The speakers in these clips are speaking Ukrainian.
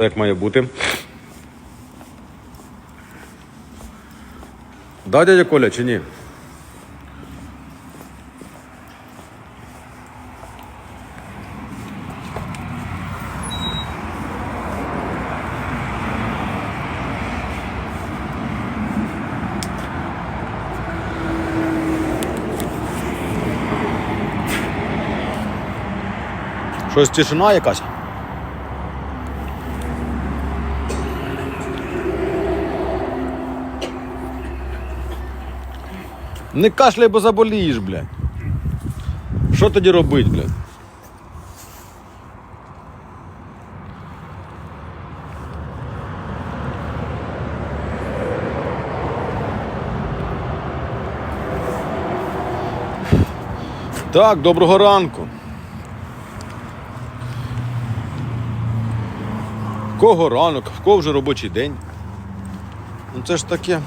Як має бути. Да, дядя Коля, чи ні? Щось тишина якась? Не кашляй, бо заболієш, блядь. Що тоді робить, блядь? Так, доброго ранку. В Кого ранок, в кого вже робочий день? Ну це ж таке.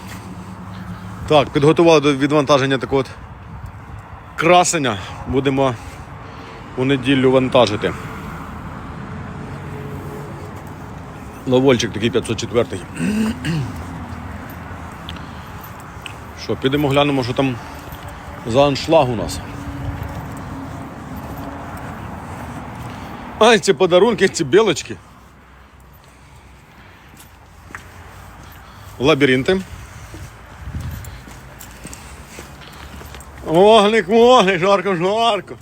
Так, підготували до відвантаження такого от красення. Будемо у неділю вантажити. Ловольчик такий 504. Що, підемо глянемо, що там за аншлаг у нас. Ай, ці подарунки, ці білочки. Лабіринти. Вогник, вогник, жарко, жарко.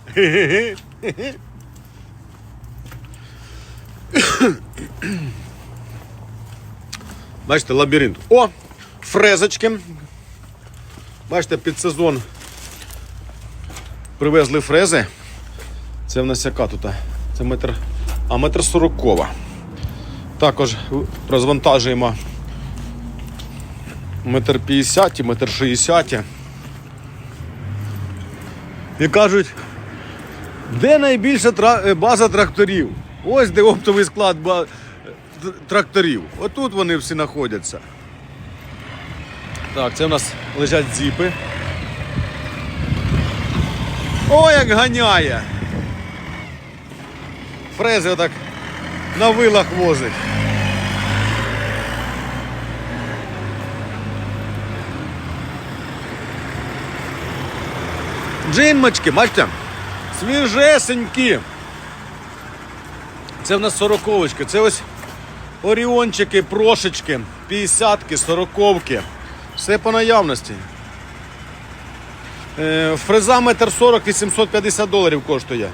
Бачите, лабіринт. О! Фрезочки. Бачите, під сезон привезли фрези. Це в нас яка тут? Це метр. А метр сорокова. Також розвантажуємо метр п'ятдесят, метр шістдесят. І кажуть, де найбільша е, база тракторів? Ось де оптовий склад тракторів. Отут вони всі знаходяться. Так, це у нас лежать зіпи. О, як ганяє! Фрези отак на вилах возить. Джинмочки, бачите? Свіжесенькі. Це в нас сороковочки. Це ось оріончики, прошечки, п'ятдесятки, сороковки. Все по наявності. Е, фреза метр 40 850 доларів коштує.